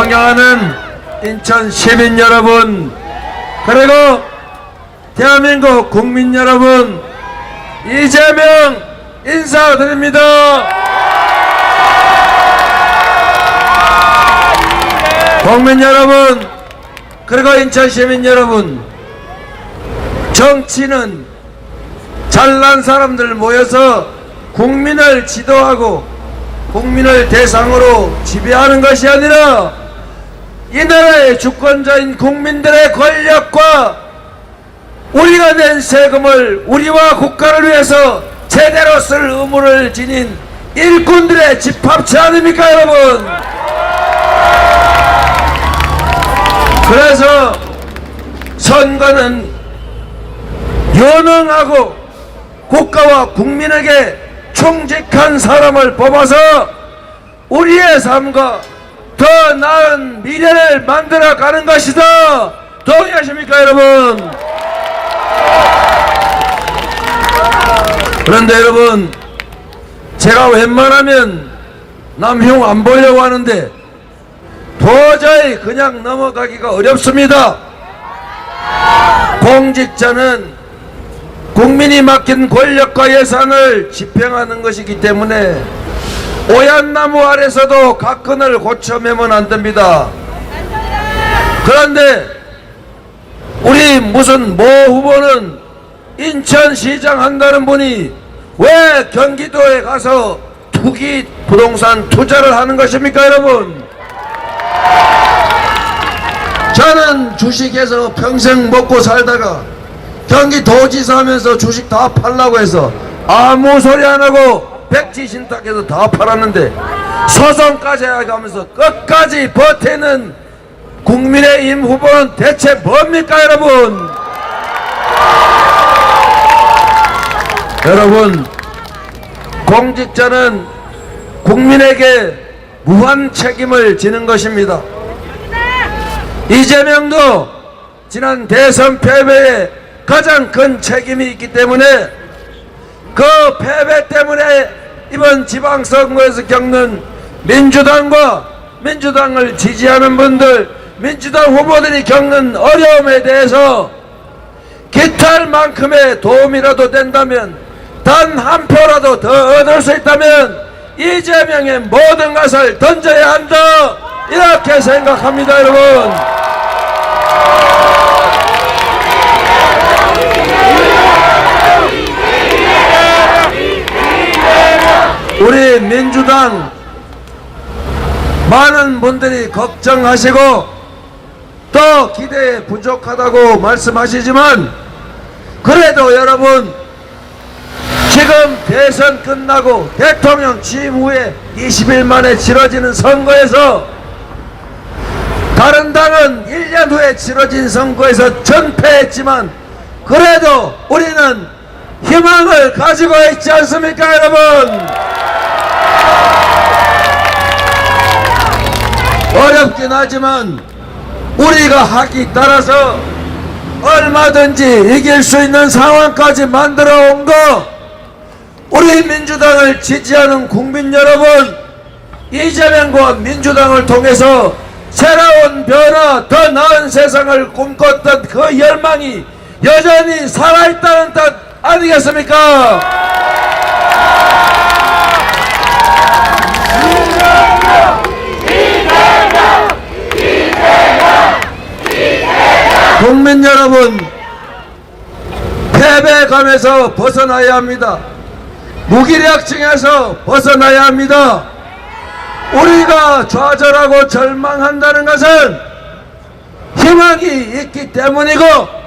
존경하는 인천 시민 여러분 그리고 대한민국 국민 여러분 이재명 인사드립니다. 국민 여러분 그리고 인천 시민 여러분 정치는 잘난 사람들 모여서 국민을 지도하고 국민을 대상으로 지배하는 것이 아니라 이 나라의 주권자인 국민들의 권력과 우리가 낸 세금을 우리와 국가를 위해서 제대로 쓸 의무를 지닌 일꾼들의 집합체 아닙니까 여러분? 그래서 선거는 유능하고 국가와 국민에게 충직한 사람을 뽑아서 우리의 삶과 더 나은 미래를 만들어 가는 것이다. 동의하십니까, 여러분? 그런데 여러분, 제가 웬만하면 남흉 안 보려고 하는데 도저히 그냥 넘어가기가 어렵습니다. 공직자는 국민이 맡긴 권력과 예산을 집행하는 것이기 때문에 오얏 나무 아래서도 각근을 고쳐 매면 안 됩니다. 그런데 우리 무슨 모 후보는 인천시장 한다는 분이 왜 경기도에 가서 투기 부동산 투자를 하는 것입니까 여러분? 저는 주식에서 평생 먹고 살다가 경기도지사 하면서 주식 다 팔라고 해서 아무 소리 안 하고 백지 신탁해서 다 팔았는데 소송까지 해가면서 끝까지 버티는 국민의힘 후보는 대체 뭡니까 여러분? 여러분 공직자는 국민에게 무한 책임을 지는 것입니다. 이재명도 지난 대선 패배에 가장 큰 책임이 있기 때문에 그 패배 때문에 이번 지방선거에서 겪는 민주당과 민주당을 지지하는 분들 민주당 후보들이 겪는 어려움에 대해서 기탈 만큼의 도움이라도 된다면 단 한 표라도 더 얻을 수 있다면 이재명의 모든 것을 던져야 한다. 이렇게 생각합니다 여러분 우리 민주당 많은 분들이 걱정하시고 또 기대에 부족하다고 말씀하시지만 그래도 여러분 지금 대선 끝나고 대통령 취임 후에 20일 만에 치러지는 선거에서 다른 당은 1년 후에 치러진 선거에서 전패했지만 그래도 우리는 희망을 가지고 있지 않습니까 여러분? 어렵긴 하지만 우리가 하기 따라서 얼마든지 이길 수 있는 상황까지 만들어 온 거 우리 민주당을 지지하는 국민 여러분 이재명과 민주당을 통해서 새로운 변화 더 나은 세상을 꿈꿨던 그 열망이 여전히 살아있다는 뜻 아니겠습니까? 국민 여러분 패배감에서 벗어나야 합니다. 무기력증에서 벗어나야 합니다. 우리가 좌절하고 절망한다는 것은 희망이 있기 때문이고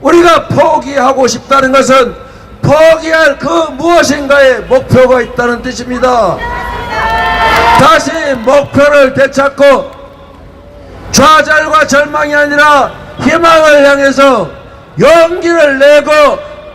우리가 포기하고 싶다는 것은 포기할 그 무엇인가에 목표가 있다는 뜻입니다. 다시 목표를 되찾고 좌절과 절망이 아니라 희망을 향해서 용기를 내고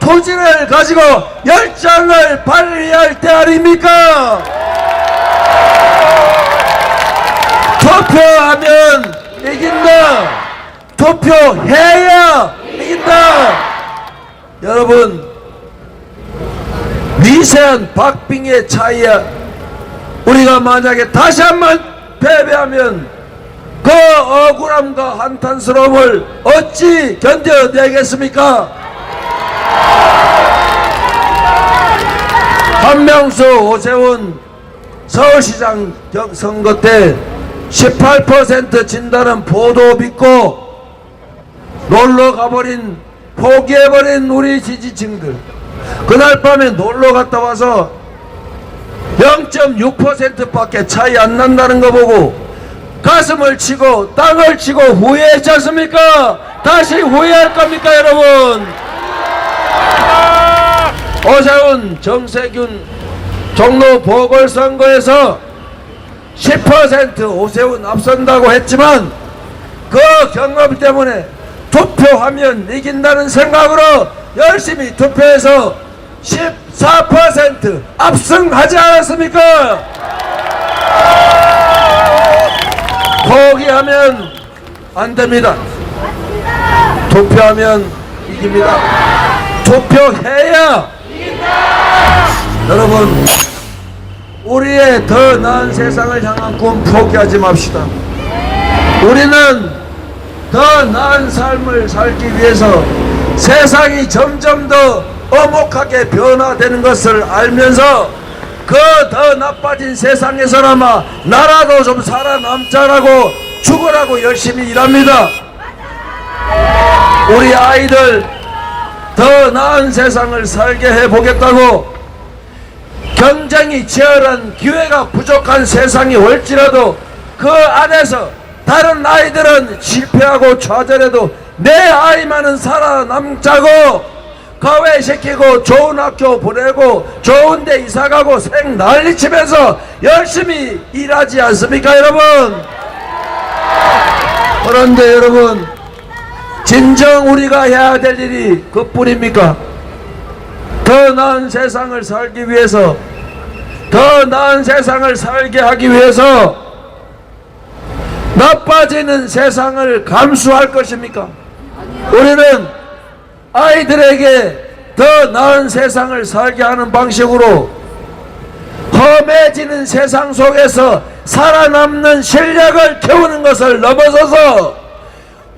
토지를 가지고 열정을 발휘할 때 아닙니까? 투표하면 이긴다. 투표해야 이긴다. 여러분 미세한 박빙의 차이야. 우리가 만약에 다시 한 번 패배하면 그 억울함과 한탄스러움을 어찌 견뎌내겠습니까? 한명수 오세훈 서울시장 경- 선거 때 18% 진다는 보도 믿고 놀러 가버린 포기해버린 우리 지지층들 그날 밤에 놀러 갔다 와서 0.6%밖에 차이 안 난다는 거 보고 가슴을 치고 땅을 치고 후회했지 않습니까? 다시 후회할 겁니까 여러분? 오세훈 정세균 종로 보궐선거에서 10% 오세훈 앞선다고 했지만 그 경험 때문에 투표하면 이긴다는 생각으로 열심히 투표해서 14% 압승하지 않았습니까? 포기하면 안 됩니다. 투표하면 이깁니다. 투표해야 여러분 우리의 더 나은 세상을 향한 꿈 포기하지 맙시다. 우리는 더 나은 삶을 살기 위해서 세상이 점점 더 어목하게 변화되는 것을 알면서 그 더 나빠진 세상에서나마 나라도 좀 살아남자라고 죽으라고 열심히 일합니다. 우리 아이들 더 나은 세상을 살게 해보겠다고 경쟁이 치열한 기회가 부족한 세상이 올지라도 그 안에서 다른 아이들은 실패하고 좌절해도 내 아이만은 살아남자고 가외시키고 좋은 학교 보내고 좋은 데 이사가고 생 난리치면서 열심히 일하지 않습니까 여러분? 그런데 여러분 진정 우리가 해야 될 일이 그뿐입니까? 더 나은 세상을 살기 위해서 더 나은 세상을 살게 하기 위해서 나빠지는 세상을 감수할 것입니까? 우리는 아이들에게 더 나은 세상을 살게 하는 방식으로 험해지는 세상 속에서 살아남는 실력을 키우는 것을 넘어서서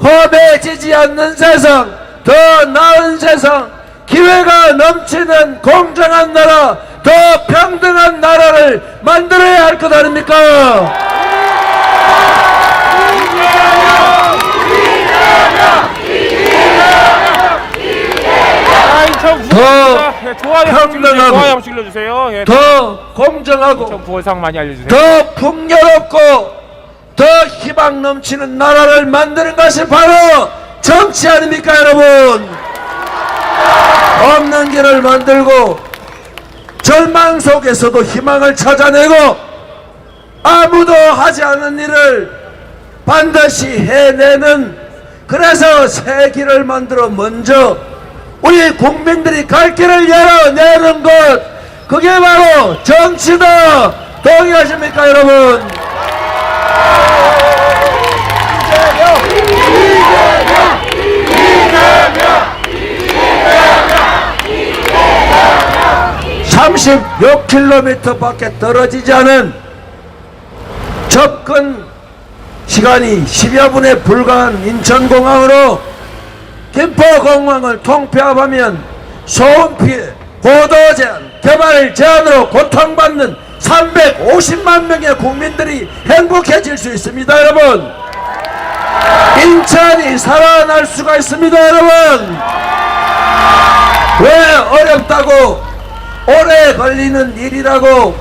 험해지지 않는 세상, 더 나은 세상, 기회가 넘치는 공정한 나라, 더 평등한 나라를 만들어야 할 것 아닙니까? 아, 더 예, 평등하고 한번 눌러주세요. 예, 더 공정하고 인천 부월상 많이 알려주세요. 더 풍요롭고 더 희망 넘치는 나라를 만드는 것이 바로 정치 아닙니까 여러분 없는 길을 만들고 절망 속에서도 희망을 찾아내고 아무도 하지 않은 일을 반드시 해내는 그래서 새 길을 만들어 먼저 우리 국민들이 갈 길을 열어내는 것. 그게 바로 정치다. 동의하십니까 여러분? 삼십육 킬로미터 밖에 떨어지지 않은 접근 시간이 10여 분에 불과한 인천공항으로 김포공항을 통폐합하면 소음 피해, 고도 제한, 개발 제한으로 고통받는 350만 명의 국민들이 행복해질 수 있습니다, 여러분. 인천이 살아날 수가 있습니다, 여러분. 왜 어렵다고 오래 걸리는 일이라고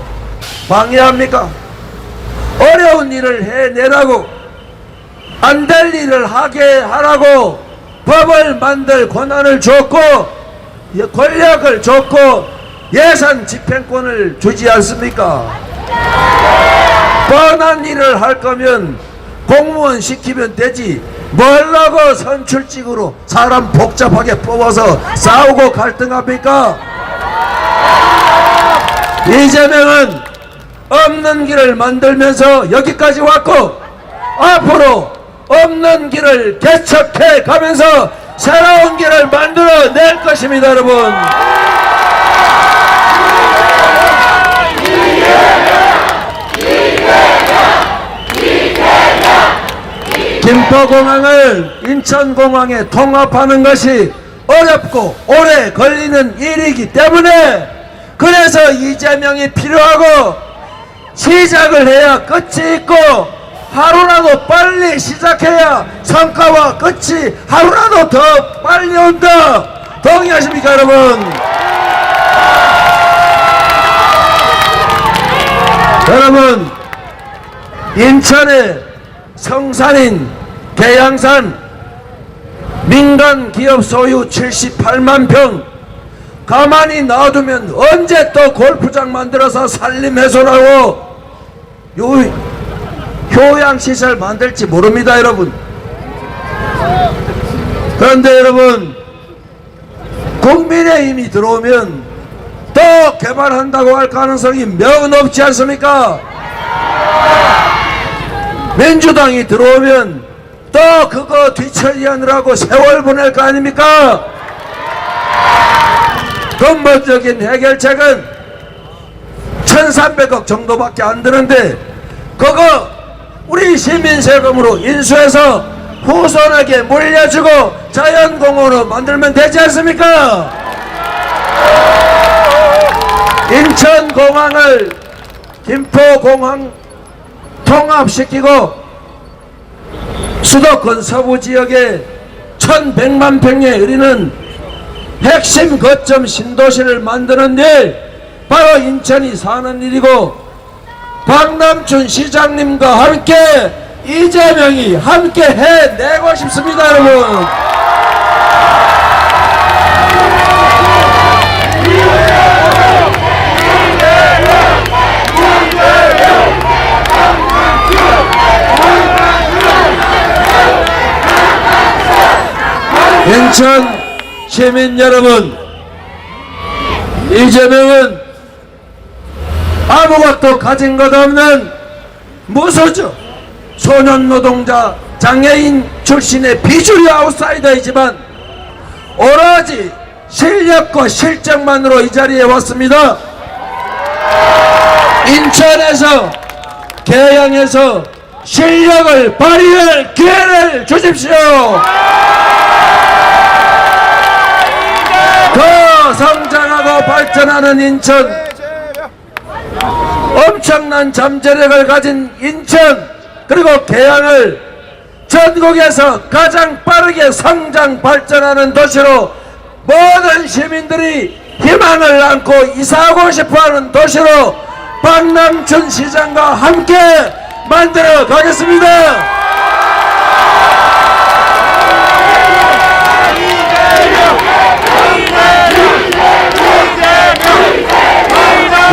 방해합니까? 어려운 일을 해내라고 안 될 일을 하게 하라고 법을 만들 권한을 줬고 예, 권력을 줬고 예산 집행권을 주지 않습니까? 뻔한 일을 할 거면 공무원 시키면 되지 뭘라고 선출직으로 사람 복잡하게 뽑아서 싸우고 갈등합니까? 이재명은 없는 길을 만들면서 여기까지 왔고 앞으로 없는 길을 개척해 가면서 새로운 길을 만들어 낼 것입니다 여러분. 김포공항을 인천공항에 통합하는 것이 어렵고 오래 걸리는 일이기 때문에 그래서 이재명이 필요하고 시작을 해야 끝이 있고 하루라도 빨리 시작해야 성과와 끝이 하루라도 더 빨리 온다. 동의하십니까 여러분? 여러분 인천의 성산인 계양산 민간 기업 소유 78만 평 가만히 놔두면 언제 또 골프장 만들어서 산림 해소라고 요 효양시설 만들지 모릅니다 여러분 그런데 여러분 국민의힘이 들어오면 또 개발한다고 할 가능성이 매우 높지 않습니까? 민주당이 들어오면 또 그거 뒤처리하느라고 세월 보낼 거 아닙니까? 근본적인 해결책은 1300억 정도밖에 안 드는데 그거 우리 시민 세금으로 인수해서 후손에게 물려주고 자연공원으로 만들면 되지 않습니까? 인천공항을 김포공항 통합시키고 수도권 서부 지역에 1100만 평에 이르는 핵심 거점 신도시를 만드는 일 바로 인천이 사는 일이고 박남춘 시장님과 함께 이재명이 함께 해내고 싶습니다 여러분. 인천 시민 여러분 이재명은 아무것도 가진 것 없는 무소죠 소년 노동자 장애인 출신의 비주류 아웃사이더이지만 오로지 실력과 실적만으로 이 자리에 왔습니다. 인천에서 계양에서 실력을 발휘할 기회를 주십시오. 더 성장하고 발전하는 인천 엄청난 잠재력을 가진 인천 그리고 계양을 전국에서 가장 빠르게 성장 발전하는 도시로 모든 시민들이 희망을 안고 이사하고 싶어하는 도시로 박남춘 시장과 함께 만들어 가겠습니다.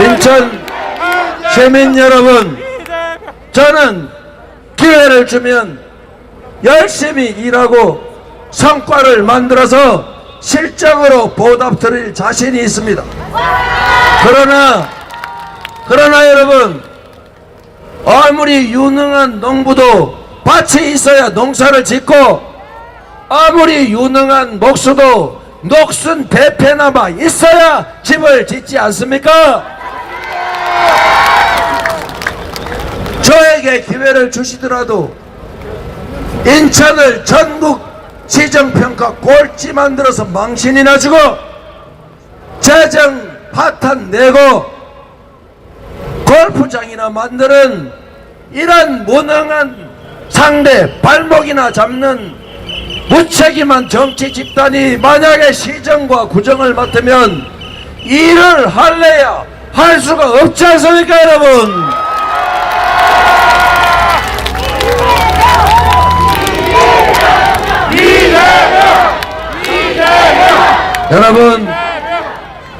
인천 시민 여러분, 저는 기회를 주면 열심히 일하고 성과를 만들어서 실적으로 보답 드릴 자신이 있습니다. 그러나, 그러나 여러분, 아무리 유능한 농부도 밭이 있어야 농사를 짓고, 아무리 유능한 목수도 녹슨 대패나마 있어야 집을 짓지 않습니까? 저에게 기회를 주시더라도 인천을 전국 시정평가 꼴찌 만들어서 망신이나 주고 재정 파탄 내고 골프장이나 만드는 이런 무능한 상대 발목이나 잡는 무책임한 정치 집단이 만약에 시정과 구정을 맡으면 일을 할래야 할 수가 없지 않습니까 여러분 여러분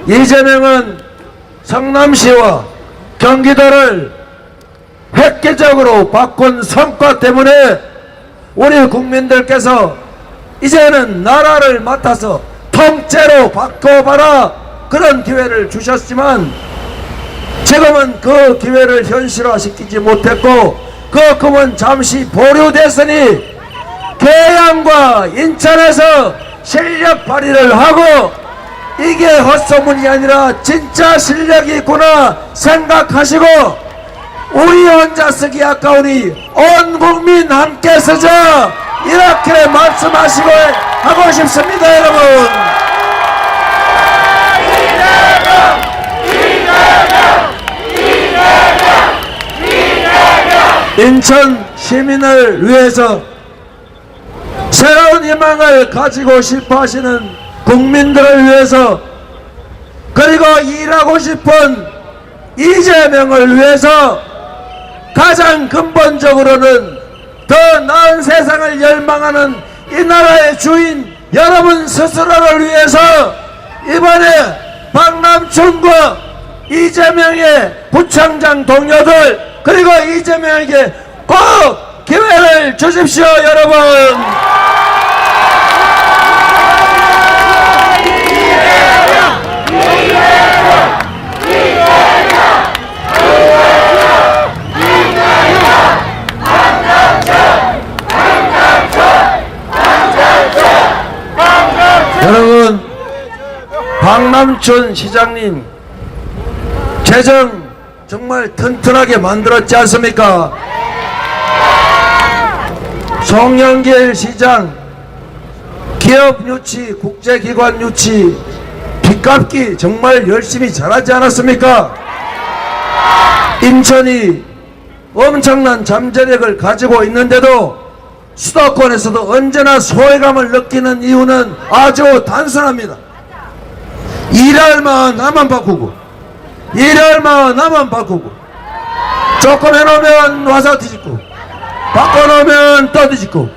이재명은 성남시와 경기도를 획기적으로 바꾼 성과 때문에 우리 국민들께서 이제는 나라를 맡아서 통째로 바꿔봐라 그런 기회를 주셨지만 지금은 그 기회를 현실화시키지 못했고 그 꿈은 잠시 보류됐으니 계양과 인천에서 실력 발휘를 하고 이게 헛소문이 아니라 진짜 실력이 있구나 생각하시고 우리 혼자 쓰기 아까우니 온 국민 함께 쓰자! 이렇게 말씀하시고 하고 싶습니다 여러분 인천 시민을 위해서 새로운 희망을 가지고 싶어 하시는 국민들을 위해서 그리고 일하고 싶은 이재명을 위해서 가장 근본적으로는 더 나은 세상을 열망하는 이 나라의 주인 여러분 스스로를 위해서 이번에 박남춘과 이재명의 부창장 동료들 그리고 이재명에게 꼭 기회를 주십시오 여러분. 여러분 박남춘 시장님 재정 정말 튼튼하게 만들었지 않습니까? 송영길 시장 기업 유치, 국제기관 유치, 빚갚기 정말 열심히 잘하지 않았습니까? 인천이 엄청난 잠재력을 가지고 있는데도 수도권에서도 언제나 소외감을 느끼는 이유는 아주 단순합니다. 일할 만 나만 바꾸고 일할 만 나만 바꾸고 조금 해놓으면 와서 뒤집고 바꿔놓으면 또 뒤집고.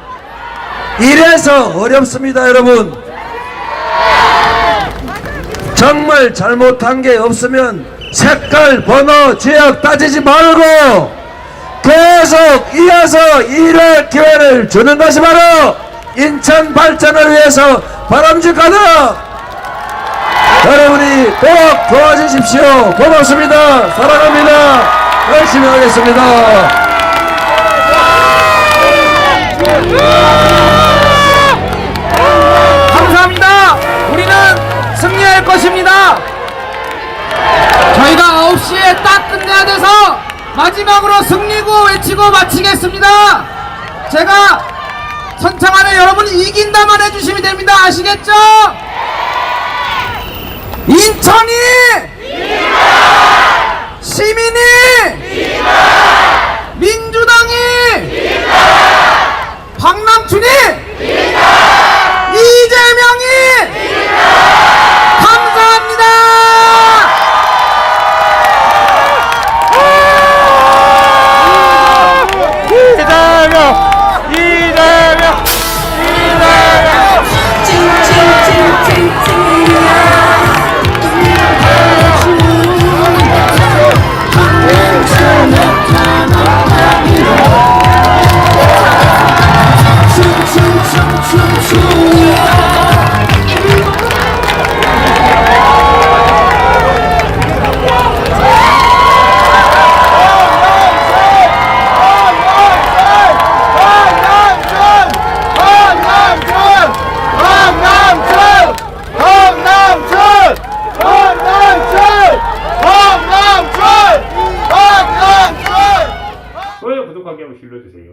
이래서 어렵습니다 여러분. 정말 잘못한 게 없으면 색깔 번호 지역 따지지 말고 계속 이어서 일할 기회를 주는 것이 바로 인천 발전을 위해서 바람직하다 여러분이 꼭 도와주십시오 고맙습니다 사랑합니다 열심히 하겠습니다 감사합니다. 우리는 승리할 것입니다. 저희가 9시에 딱 끝내야 돼서 마지막으로 승리구 외치고 마치겠습니다. 제가 선창하면 여러분이 이긴다만 해주시면 됩니다. 아시겠죠? 인천이 민간! 시민이 민간! 민주당이 민간! 박남춘이 민간! 이재명이 민간! 감사합니다. 이재명 힐러 주세요.